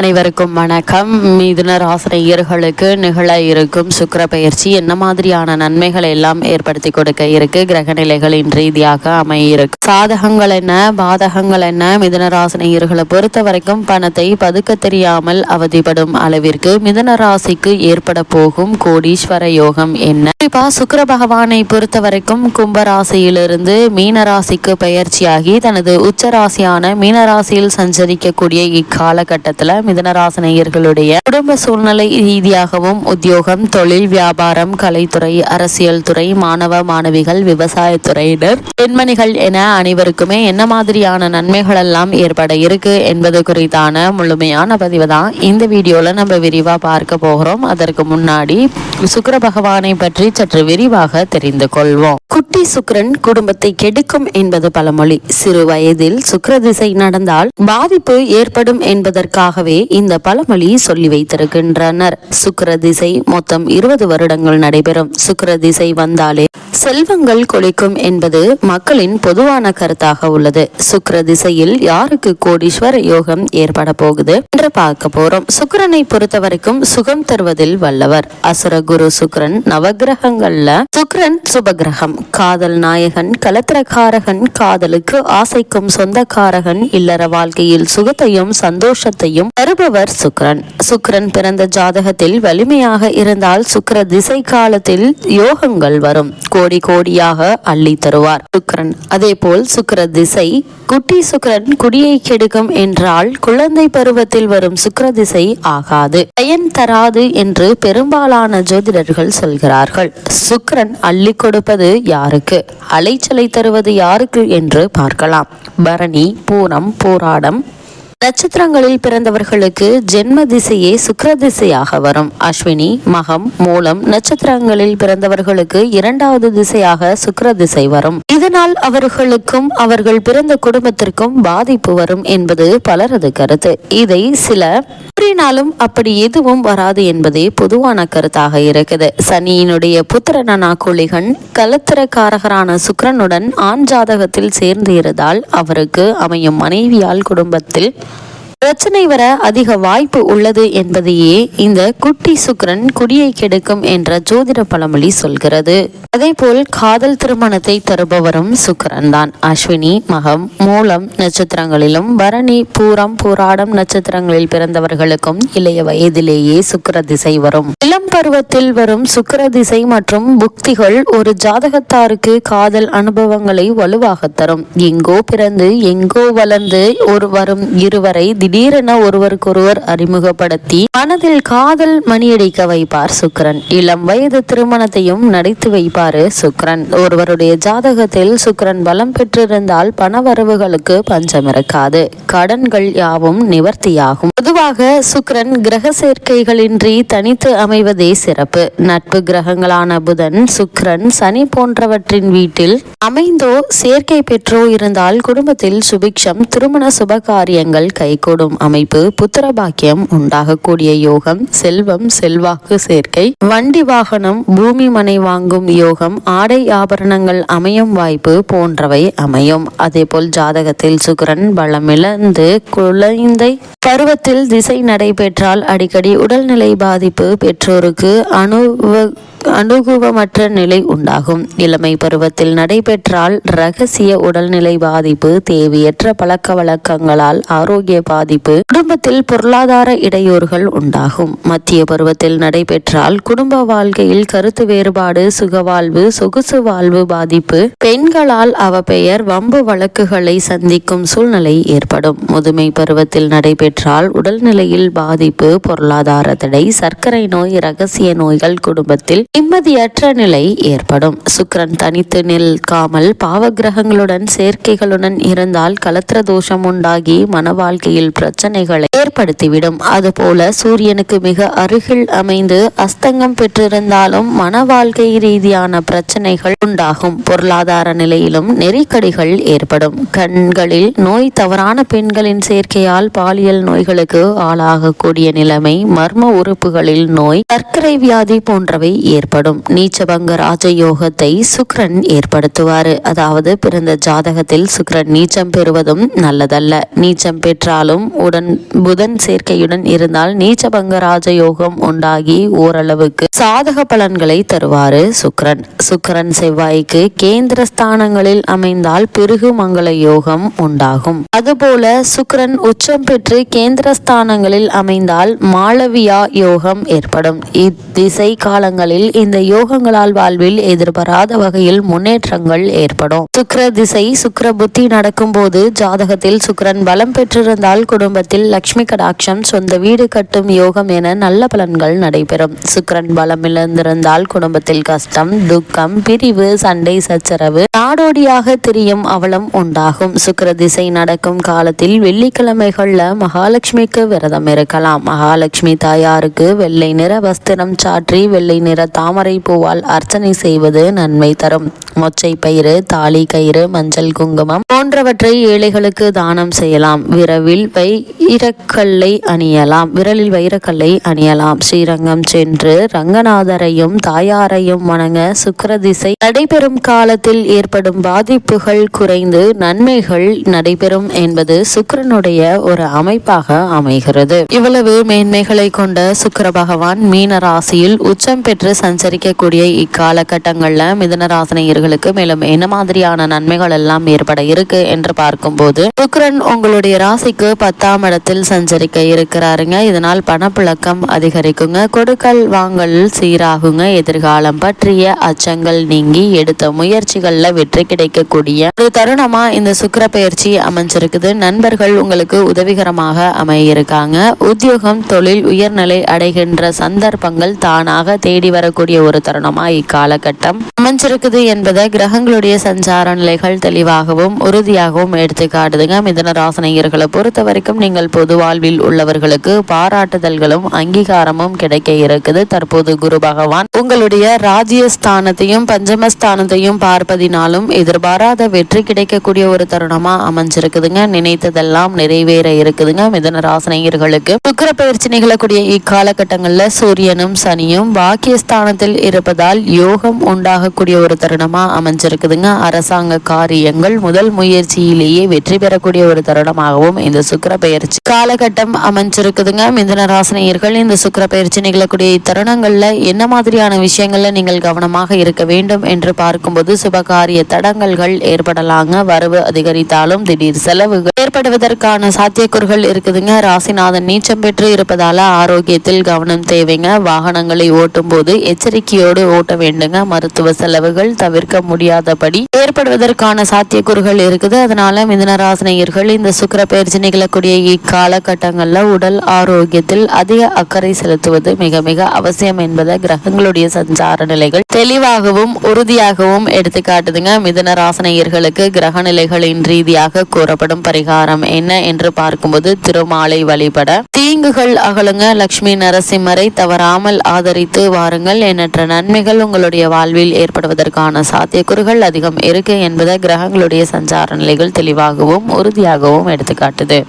அனைவருக்கும் வணக்கம். மிதுன ராசினியர்களுக்கு நிகழ இருக்கும் சுக்கர பயிற்சி என்ன மாதிரியான நன்மைகளை எல்லாம் ஏற்படுத்தி கொடுக்க இருக்கு? கிரக நிலைகளின் ரீதியாக அமையிருக்கு. சாதகங்கள் என்ன? பாதகங்கள் என்ன? மிதுன ராசினியர்களை பொறுத்த வரைக்கும் பணத்தை பதுக்க தெரியாமல் அவதிப்படும் அளவிற்கு மிதுன ராசிக்கு ஏற்பட போகும் கோடீஸ்வர யோகம் என்ன? குறிப்பா சுக்கர பகவானை பொறுத்த வரைக்கும் கும்ப ராசியிலிருந்து மீன ராசிக்கு பயிற்சியாகி தனது உச்ச ராசியான மீன ராசியில் சஞ்சரிக்கக்கூடிய இக்காலகட்டத்தில் மிதனராசனையர்களுடைய குடும்ப சூழ்நிலை ரீதியாகவும் உத்தியோகம் தொழில் வியாபாரம் கலைத்துறை அரசியல் துறை மாணவ மாணவிகள் விவசாயத்துறையினர் பெண்மணிகள் என அனைவருக்குமே என்ன மாதிரியான நன்மைகள் எல்லாம் ஏற்பட இருக்கு என்பது குறித்தான முழுமையான பதிவு தான் இந்த வீடியோல நம்ம விரிவா பார்க்க போகிறோம். அதற்கு முன்னாடி சுக்கர பகவானை பற்றி சற்று விரிவாக தெரிந்து கொள்வோம். குட்டி சுக்கிரன் குடும்பத்தை கெடுக்கும் என்பது பழமொழி. சிறு வயதில் சுக்கர திசை நடந்தால் பாதிப்பு ஏற்படும் என்பதற்காகவே இந்த பழமொழி சொல்லி வைத்திருக்கின்றனர். சுக்கர திசை மொத்தம் இருபது வருடங்கள் நடைபெறும். சுக்கர திசை வந்தாலே செல்வங்கள் கொலைக்கும் என்பது மக்களின் பொதுவான கருத்தாக உள்ளது. சுக்கர திசையில் யாருக்கு கோடீஸ்வர யோகம் ஏற்பட போகுது என்று பார்க்க போறோம். சுக்கிரனை பொறுத்த வரைக்கும் சுகம் தருவதில் வல்லவர். அசுர குரு சுக்கரன் நவகிரகங்கள்ல சுக்கரன் சுபகிரகம். காதல் நாயகன் கலத்திரக்காரகன் காதலுக்கு ஆசைக்கும் சொந்தக்காரகன் இல்லற வாழ்க்கையில் சுகத்தையும் சந்தோஷத்தையும் தருபவர் சுக்கரன். சுக்கரன் பிறந்த ஜாதகத்தில் வலிமையாக இருந்தால் சுக்கர திசை காலத்தில் யோகங்கள் வரும். கோடி கோடி கோடியாக அள்ளி தருவார். சுக்கரன். அதே போல் சுக்கிர திசை குட்டி சுக்கரன் குடியை கெடுக்கும் என்றால் குழந்தை பருவத்தில் வரும் சுக்கர திசை ஆகாது. பயன் தராது என்று பெரும்பாலான ஜோதிடர்கள் சொல்கிறார்கள். சுக்கரன் அள்ளி கொடுப்பது யாருக்கு? அலைச்சலை தருவது யாருக்கு என்று பார்க்கலாம். பரணி பூரம் போராடம் நட்சத்திரங்களில் பிறந்தவர்களுக்கு ஜென்ம திசையே சுக்கர திசையாக வரும். அஸ்வினி மகம் மூலம் நட்சத்திரங்களில் பிறந்தவர்களுக்கு இரண்டாவது திசையாக சுக்கர திசை வரும். இதனால் அவர்களுக்கும் அவர்கள் பிறந்த குடும்பத்திற்கும் பாதிப்பு வரும் என்பது பலரது கருத்து. இதை சில கூறினாலும் அப்படி எதுவும் வராது என்பதே பொதுவான கருத்தாக இருக்குது. சனியினுடைய புத்திரனா குளிகன் கலத்திரக்காரகரான சுக்கரனுடன் ஆண் ஜாதகத்தில் சேர்ந்து இருந்தால் அவருக்கு அமையும் மனைவியால் குடும்பத்தில் பிரச்சனை வர அதிக வாய்ப்பு உள்ளது என்பதையே இந்த குட்டி சுக்கிரன் குடியை கெடுக்கும் என்ற ஜோதிட பழமொழி சொல்கிறது. அதே போல் காதல் திருமணத்தை தருபவரும் சுக்கிரன் தான். அஸ்வினி மகம் மூலம் நட்சத்திரங்களிலும் பரணி பூரம் பூராடம் நட்சத்திரங்களில் பிறந்தவர்களுக்கும் இளைய வயதிலேயே சுக்கர திசை வரும். இளம் பருவத்தில் வரும் சுக்கர திசை மற்றும் புக்திகள் ஒரு ஜாதகத்தாருக்கு காதல் அனுபவங்களை வலுவாக தரும். எங்கோ பிறந்து எங்கோ வளர்ந்து ஒரு வரும் இருவரை திடீரென ஒருவருக்கொருவர் அறிமுகப்படுத்தி மனதில் காதல் மணியடிக்க வைப்பார் சுக்கிரன். இளம் வயது திருமணத்தையும் நடித்து வைப்பாரு சுக்கரன். ஒருவருடைய ஜாதகத்தில் சுக்கரன் பலம் பெற்றிருந்தால் பண வரவுகளுக்கு பஞ்சம் இருக்காது கடன்கள் யாவும் நிவர்த்தியாகும். பொதுவாக சுக்கரன் கிரக சேர்க்கைகளின்றி தனித்து அமைவதே சிறப்பு. நட்பு கிரகங்களான புதன் சுக்கரன் சனி போன்றவற்றின் வீட்டில் அமைந்தோ சேர்க்கை பெற்றோ இருந்தால் குடும்பத்தில் சுபிக்ஷம் திருமண சுபகாரியங்கள் கைகூடும். அமைப்பு புத்திர பாக்கியம் உண்டாகக்கூடிய யோகம் செல்வம் செல்வாக்கு சேர்க்கை வண்டி வாகனம் பூமி மனை வாங்கும் யோகம் ஆடை ஆபரணங்கள் அமையும் வாய்ப்பு போன்றவை அமையும். அதேபோல் ஜாதகத்தில் சுக்கிரன் பலமிழந்து குழந்தை பருவத்தில் திசை நடைபெற்றால் அடிக்கடி உடல்நிலை பாதிப்பு பெற்றோருக்கு அணுவ அனுகூவமற்ற நிலை உண்டாகும். இளமை பருவத்தில் நடைபெற்றால் ரகசிய உடல்நிலை பாதிப்பு தேவையற்ற பழக்க வழக்கங்களால் ஆரோக்கிய பாதிப்பு குடும்பத்தில் பொருளாதார இடையூறுகள் உண்டாகும். மத்திய பருவத்தில் நடைபெற்றால் குடும்ப வாழ்க்கையில் கருத்து வேறுபாடு சுகவாழ்வு சொகுசு வாழ்வு பாதிப்பு பெண்களால் அவ பெயர் வம்பு வழக்குகளை சந்திக்கும் சூழ்நிலை ஏற்படும். முதுமை பருவத்தில் நடைபெற்றால் உடல்நிலையில் பாதிப்பு பொருளாதார தடை சர்க்கரை நோய் ரகசிய நோய்கள் குடும்பத்தில் நிம்மதியற்ற நிலை ஏற்படும். சுக்கிரன் தனித்து நிற்காமல் பாவகிரகங்களுடன் சேர்க்கைகளுடன் இருந்தால் கலத்திர தோஷம் உண்டாகி மன வாழ்க்கையில் பிரச்சனைகளை ஏற்படுத்திவிடும். அதுபோல சூரியனுக்கு மிக அருகில் அமைந்து அஸ்தங்கம் பெற்றிருந்தாலும் மன வாழ்க்கை ரீதியான பிரச்சனைகள் உண்டாகும். பொருளாதார நிலையிலும் நெருக்கடிகள் ஏற்படும். கண்களில் நோய் தவறான பெண்களின் சேர்க்கையால் பாலியல் நோய்களுக்கு ஆளாகக்கூடிய நிலைமை மர்ம உறுப்புகளில் நோய் சர்க்கரை வியாதி போன்றவை ஏற்படும். ஏற்படும். நீச்சபங்க ராஜயோகத்தை சுக்கிரன் ஏற்படுத்துவார். அதாவது பிறந்த ஜாதகத்தில் சுக்கிரன் நீச்சம் பெறுவதும் நல்லதல்ல. நீச்சம் பெற்றாலும் உடன் புதன் சேர்க்கையுடன் இருந்தால் நீச்சபங்க ராஜயோகம் உண்டாகி ஓரளவுக்கு சாதக பலன்களை தருவாரு சுக்கிரன் சுக்கிரன் செவ்வாய்க்கு கேந்திர ஸ்தானங்களில் அமைந்தால் பிருகு மங்கள யோகம் உண்டாகும். அதுபோல சுக்ரன் உச்சம் பெற்று கேந்திர ஸ்தானங்களில் அமைந்தால் மாளவியா யோகம் ஏற்படும். இத்திசை காலங்களில் இந்த யோகங்களால் வாழ்வில் எதிர்பாராத வகையில் முன்னேற்றங்கள் ஏற்படும். சுக்கர திசை சுக்கர புத்தி நடக்கும்போது ஜாதகத்தில் சுக்கரன் பலம் பெற்றிருந்தால் குடும்பத்தில் லக்ஷ்மி கடாட்சம் சொந்த வீடு கட்டும் யோகம் என நல்ல பலன்கள் நடைபெறும். சுக்கிரன் பலம் இழந்திருந்தால் குடும்பத்தில் கஷ்டம் துக்கம் பிரிவு சண்டை சச்சரவு நாடோடியாக திரியும் அவலம் உண்டாகும். சுக்கர திசை நடக்கும் காலத்தில் வெள்ளிக்கிழமைகள்ல மகாலட்சுமிக்கு விரதம் இருக்கலாம். மகாலட்சுமி தாயாருக்கு வெள்ளை நிற வஸ்திரம் சாற்றி வெள்ளை நிற தாமரை பூவால் அர்ச்சனை செய்வது நன்மை தரும். மொச்சை பயிறு தாலி கயிறு மஞ்சள் குங்குமம் போன்றவற்றை ஏழைகளுக்கு தானம் செய்யலாம். விரவில் வைரக்கல்லை அணியலாம். விரலில் வைரக்கல்லை அணியலாம். ஸ்ரீரங்கம் சென்று ரங்கநாதரையும் தாயாரையும் வணங்க சுக்கரதிசை நடைபெறும் காலத்தில் ஏற்படும் பாதிப்புகள் குறைந்து நன்மைகள் நடைபெறும் என்பது சுக்கரனுடைய ஒரு அமைப்பாக அமைகிறது. இவ்வளவு மேன்மைகளை கொண்ட சுக்கர பகவான் மீன ராசியில் உச்சம் பெற்று சஞ்சரிக்கக்கூடிய இக்காலகட்டங்களில் மிதனராசினியர்களுக்கு மேலும் என்ன மாதிரியான நன்மைகள் எல்லாம் ஏற்பட இருக்கு என்று பார்க்கும்போது சுக்கிரன் உங்களுடைய ராசிக்கு பத்தாம் இடத்தில் சஞ்சரிக்க இருக்கிறாருங்க. இதனால் பணப்புழக்கம் அதிகரிக்குங்க. கொடுக்கல் வாங்கல் சீராகுங்க. எதிர்காலம் பற்றிய அச்சங்கள் நீங்கி எடுத்த முயற்சிகள்ல வெற்றி கிடைக்கக்கூடிய ஒரு தருணமா இந்த சுக்கர பயிற்சி அமைஞ்சிருக்குது. நண்பர்கள் உங்களுக்கு உதவிகரமாக அமையிருக்காங்க. உத்தியோகம் தொழில் உயர்நிலை அடைகின்ற சந்தர்ப்பங்கள் தானாக தேடி வரக்கூடிய ஒரு தருணமா இக்காலகட்டம். அமைஞ்சிருக்குது என்பதை கிரகங்களுடைய சஞ்சார நிலைகள் தெளிவாகவும் உறுதியாகவும் எடுத்து காட்டுதுங்க. மிதன ராசனையர்களை பொறுத்த வரைக்கும் நீங்கள் பொது வாழ்வில் உள்ளவர்களுக்கு பாராட்டுதல்களும் அங்கீகாரமும் கிடைக்க இருக்குது. தற்போது குரு பகவான் உங்களுடைய ராஜ்யஸ்தானத்தையும் பஞ்சமஸ்தானத்தையும் பார்ப்பதினாலும் எதிர்பாராத வெற்றி கிடைக்கக்கூடிய ஒரு தருணமா அமைஞ்சிருக்குதுங்க. நினைத்ததெல்லாம் நிறைவேற இருக்குதுங்க. மிதன ராசனையர்களுக்கு. சுக்கர பயிற்சி நிகழக்கூடிய இக்காலகட்டங்களில் சூரியனும் சனியும் பாக்கியஸ்தான ஸ்தானத்தில் இருப்பதால் யோகம் உண்டாகக்கூடிய ஒரு தருணமா அமைஞ்சிருக்குதுங்க. அரசாங்க காரியங்கள் முதல் முயற்சியிலேயே வெற்றி பெறக்கூடிய ஒரு தருணமாகவும் இந்த சுக்கர பயிற்சி காலகட்டம் அமைஞ்சிருக்குதுங்க. மிதன ராசினியர்கள் இந்த சுக்கர பயிற்சி நிகழக்கூடிய இத்தருணங்கள்ல என்ன மாதிரியான விஷயங்கள்ல நீங்கள் கவனமாக இருக்க வேண்டும் என்று பார்க்கும்போது சுபகாரிய தடங்கல்கள் ஏற்படலாங்க. வரவு அதிகரித்தாலும் திடீர் செலவுகள் ஏற்படுவதற்கான சாத்தியக்கூறுகள் இருக்குதுங்க. ராசிநாதன் நீச்சம் பெற்று இருப்பதால ஆரோக்கியத்தில் கவனம் தேவைங்க. வாகனங்களை ஓட்டும் போது எச்சரிக்கையோடு ஓட்ட வேண்டுங்க. மருத்துவ செலவுகள் தவிர்க்க முடியாதபடி ஏற்படுவதற்கான சாத்தியக்கூறுகள் இருக்குது. அதனால மிதனராசினியர்கள் இந்த சுக்கர பயிற்சி நிகழக்கூடிய இக்காலகட்டங்கள்ல உடல் ஆரோக்கியத்தில் அதிக அக்கறை செலுத்துவது மிக மிக அவசியம் என்பதை கிரகங்களுடைய சஞ்சார நிலைகள் தெளிவாகவும் உறுதியாகவும் எடுத்து காட்டுதுங்க. மிதன ராசனையர்களுக்கு கிரக நிலைகளின் ரீதியாக கூறப்படும் பரிகாரம் என்ன என்று பார்க்கும்போது திருமாலை வழிபட தீங்குகள் அகலுங்க. லக்ஷ்மி நரசிம்மரை தவறாமல் ஆதரித்து வாருங்கள். எண்ணற்ற நன்மைகள் உங்களுடைய வாழ்வில் ஏற்படுவதற்கான சாத்தியக்கூறுகள் அதிகம் இருக்கு என்பதை கிரகங்களுடைய சஞ்சார நிலைகள் தெளிவாகவும் உறுதியாகவும் எடுத்துக்காட்டுது.